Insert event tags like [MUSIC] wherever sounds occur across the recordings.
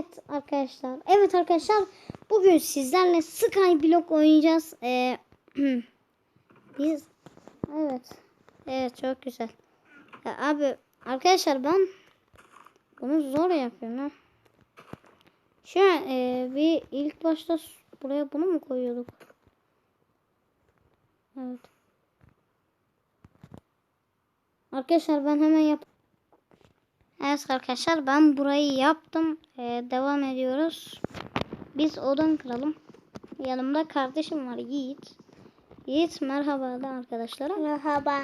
Evet arkadaşlar. Evet arkadaşlar. Bugün sizlerle Skyblock oynayacağız. Ee, [CLEARS THROAT] biz evet. Evet çok güzel. Ya abi arkadaşlar ben bunu zor yapıyorum ha. Şu an e, bir ilk başta buraya bunu mu koyuyorduk? Evet. Arkadaşlar ben hemen yap. Evet arkadaşlar ben burayı yaptım. Ee, devam ediyoruz. Biz odun kıralım. Yanımda kardeşim var Yiğit. Yiğit merhaba da arkadaşlara. Merhaba.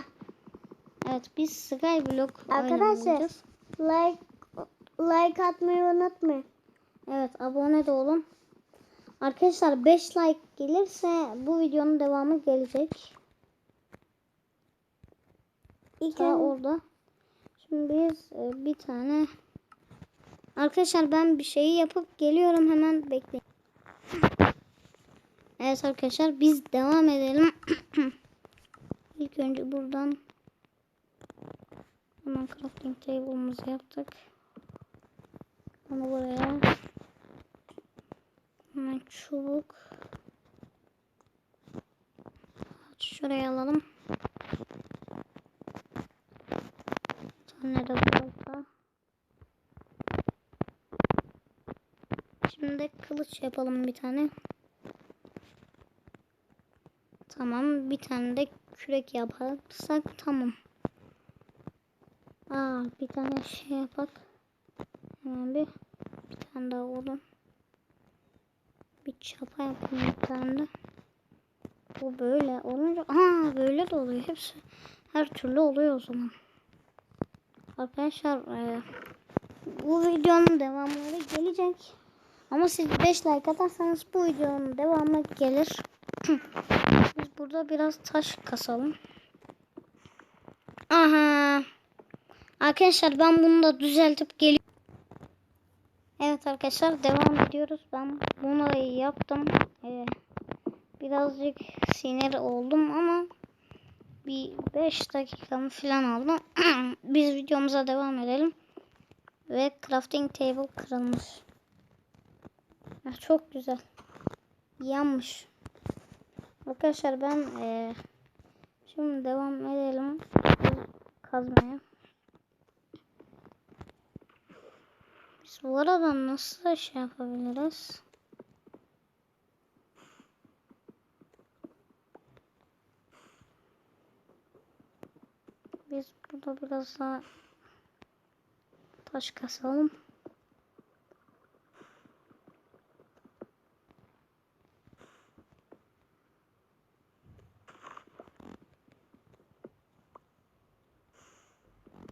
Evet biz Skyblock Arkadaşlar like like atmayı unutmayın. Evet abone de olun. Arkadaşlar 5 like gelirse bu videonun devamı gelecek. İlk Ta orada. Şimdi biz e, bir tane Arkadaşlar ben bir şeyi yapıp geliyorum hemen bekleyin. Evet arkadaşlar biz devam edelim. [CLEARS THROAT] İlk önce buradan hemen crafting table'ımızı yaptık. Bunu buraya hemen çubuk şuraya alalım. Bir tane de balta. Şimdi kılıç yapalım bir tane. Tamam bir tane de kürek yaparsak tamam. Aa bir tane şey yapak. Hemen bir bir tane daha odun. Bir çapa yapayım bir tane de. Bu böyle olunca aa böyle de oluyor hepsi. Her türlü oluyor o zaman. Arkadaşlar e, bu videonun devamları gelecek. Ama siz 5 like atarsanız bu videonun devamı gelir. [CLEARS THROAT] Biz burada biraz taş kasalım. Aha. Arkadaşlar ben bunu da düzeltip geliyorum. Evet arkadaşlar devam ediyoruz. Ben bunu yaptım. Ee, birazcık sinir oldum ama bir 5 dakikamı falan aldı. [CLEARS THROAT] Biz videomuza devam edelim. Ve crafting table kırılmış. Ya çok güzel. Yanmış. Arkadaşlar ben eee, şimdi devam edelim kazmaya. Biz bu arada nasıl şey yapabiliriz? Biz burada biraz daha taş kasalım.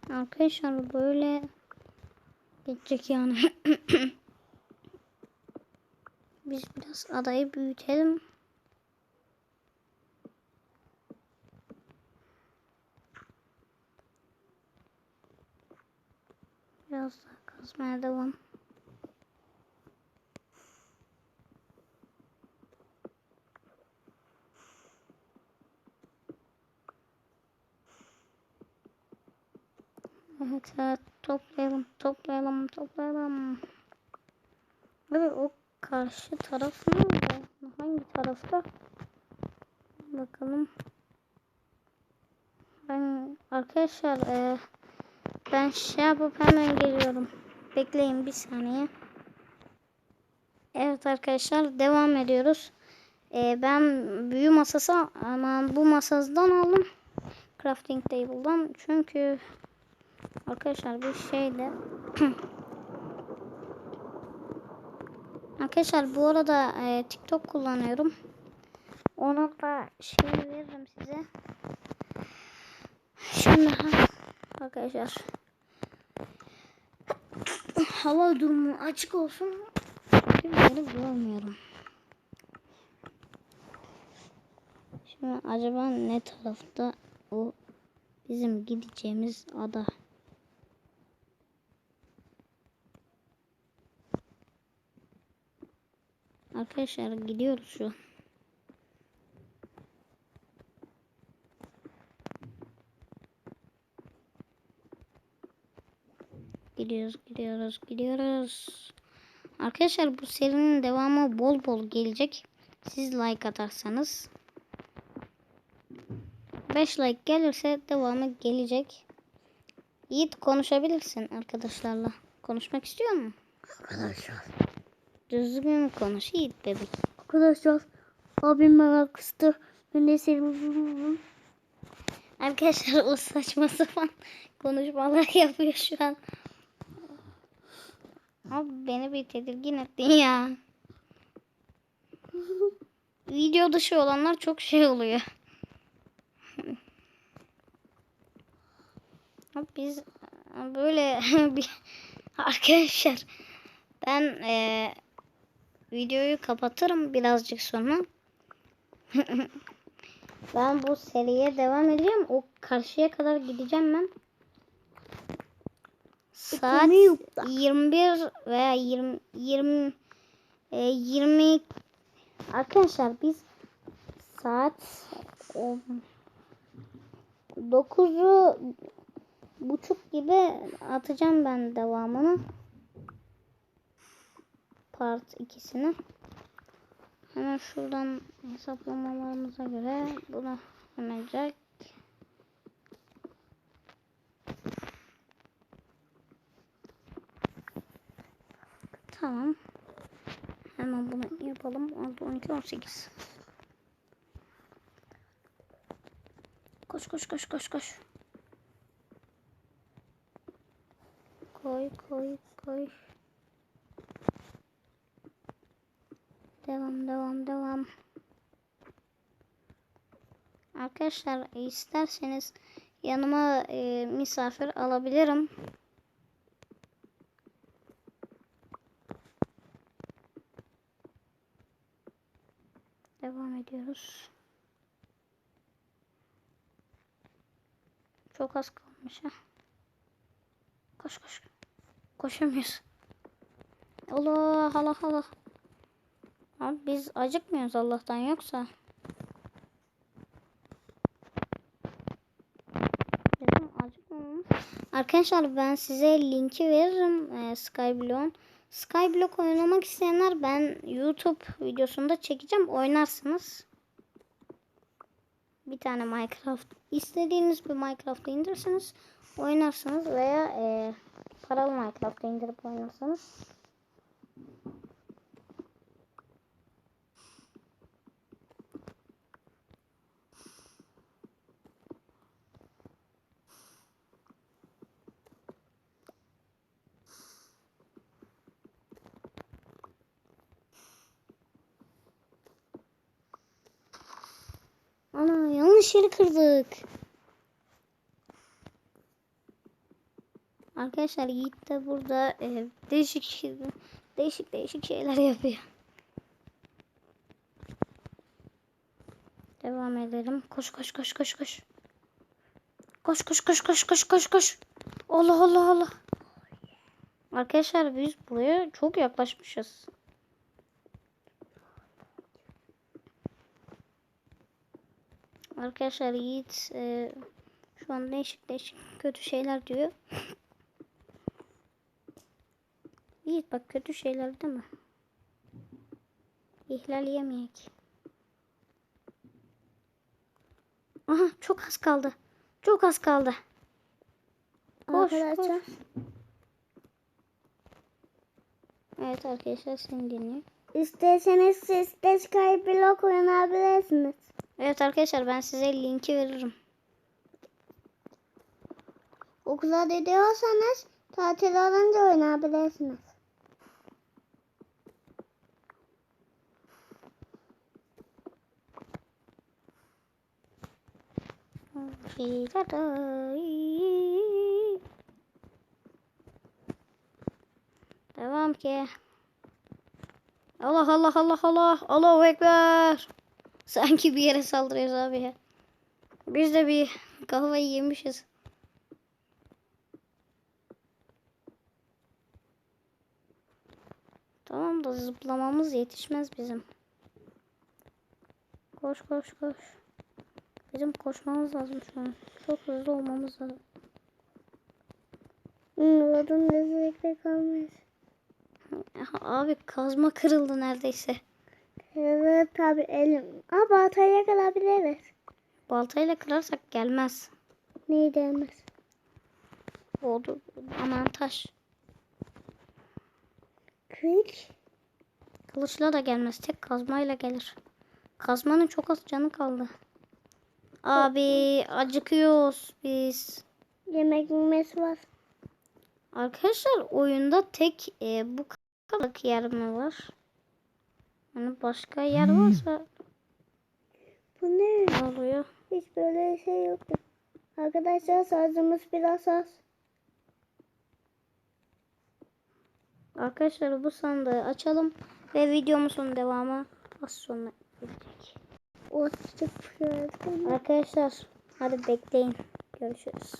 Arkadaşlar böyle geçecek yani. [COUGHS] Biz biraz adayı büyütelim. Biraz daha kazmaya devam. Evet, toplayalım, toplayalım, toplayalım. Abi o karşı taraf nerede? Hangi tarafta? Bakalım. Ben arkadaşlar e, ben şey yapıp hemen geliyorum. Bekleyin bir saniye. Evet arkadaşlar devam ediyoruz. E, ben büyü masası ama bu masadan aldım. Crafting table'dan. Çünkü Arkadaşlar bir şeyde [CLEARS THROAT] Arkadaşlar bu arada e, TikTok kullanıyorum. Onu da şey veririm size. Şimdi arkadaşlar hava durumu açık olsun. Kimleri görmüyorum. Şimdi acaba ne tarafta o bizim gideceğimiz ada? Arkadaşlar gidiyoruz şu. an. Gidiyoruz, gidiyoruz, gidiyoruz. Arkadaşlar bu serinin devamı bol bol gelecek. Siz like atarsanız. 5 like gelirse devamı gelecek. Yiğit konuşabilirsin arkadaşlarla. Konuşmak istiyor mu? Arkadaşlar. Düzgün konuş Yiğit bebek. Arkadaşlar. Abim bana kıstı. Ben de seviyorum. Arkadaşlar o saçma sapan konuşmalar [LAUGHS] yapıyor şu an. Abi beni bir tedirgin ettin ya. Video dışı olanlar çok şey oluyor. Abi biz böyle [LAUGHS] bir arkadaşlar ben eee, videoyu kapatırım birazcık sonra. [LAUGHS] Ben bu seriye devam edeceğim. O karşıya kadar gideceğim ben. Saat Ekonomi yurtta. 21 veya 20 20 e, 20 Arkadaşlar biz saat 9'u buçuk gibi atacağım ben devamını. Part ikisini. Hemen şuradan hesaplamalarımıza göre bunu hemencek Tamam. Hemen bunu yapalım. 6, 12, 18. Koş koş koş koş koş. Koy koy koy. Devam devam devam. Arkadaşlar isterseniz yanıma e, misafir alabilirim. Devam ediyoruz. Az kalmış ha. Koş koş. Koşamıyoruz. Allah Allah Allah. Abi biz acıkmıyoruz Allah'tan yoksa. Arkadaşlar ben size linki veririm e, Skyblock'un. Skyblock oynamak isteyenler ben YouTube videosunda çekeceğim. Oynarsınız. Bir tane Minecraft. istediğiniz bir Minecraft'ı indirirsiniz. Oynarsınız veya e, paralı Minecraft'ı indirip oynarsanız. Yanlış kırdık. Arkadaşlar Yiğit de burada e, değişik değişik değişik şeyler yapıyor. Devam edelim. Koş koş koş koş koş. Koş koş koş koş koş koş koş. Allah Allah Allah. Arkadaşlar biz buraya çok yaklaşmışız. Arkadaşlar Yiğit e, şu an değişik değişik kötü şeyler diyor. Yiğit bak kötü şeyler değil mi? İhlal yemeyek. Aha çok az kaldı. Çok az kaldı. Koş, Arkadaşlar. koş. Evet arkadaşlar seni dinliyor. İsterseniz siz de Skyblock oynayabilirsiniz. Evet arkadaşlar ben size linki veririm. Okula gidiyorsanız tatil olunca oynayabilirsiniz. Devam ki. Allah Allah Allah Allah. Allahu Ekber. Sanki bir yere saldırıyoruz abi ya. Biz de bir kafayı yemişiz. Tamam da zıplamamız yetişmez bizim. Koş koş koş. Bizim koşmamız lazım şu an. Çok hızlı olmamız lazım. Hmm, odun lezzetli kalmış. Abi kazma kırıldı neredeyse. Evet abi elim. Aa baltaya kalabiliriz. Baltayla kırarsak gelmez. Neyi demez. Oldu. Aman taş. Kılıç. Kılıçla da gelmez. Tek kazmayla gelir. Kazmanın çok az canı kaldı. Abi acıkıyoruz biz. Yemek yemesi var. Arkadaşlar oyunda tek e, bu kalık yer mi var? Yani başka yer varsa [CLEARS THROAT] Bu ne? ne oluyor? Hiç böyle şey yoktu. Arkadaşlar sazımız biraz az. Arkadaşlar bu sandığı açalım ve videomuzun devamı az sonra gelecek. Çıkıyor. Arkadaşlar hadi bekleyin. Görüşürüz.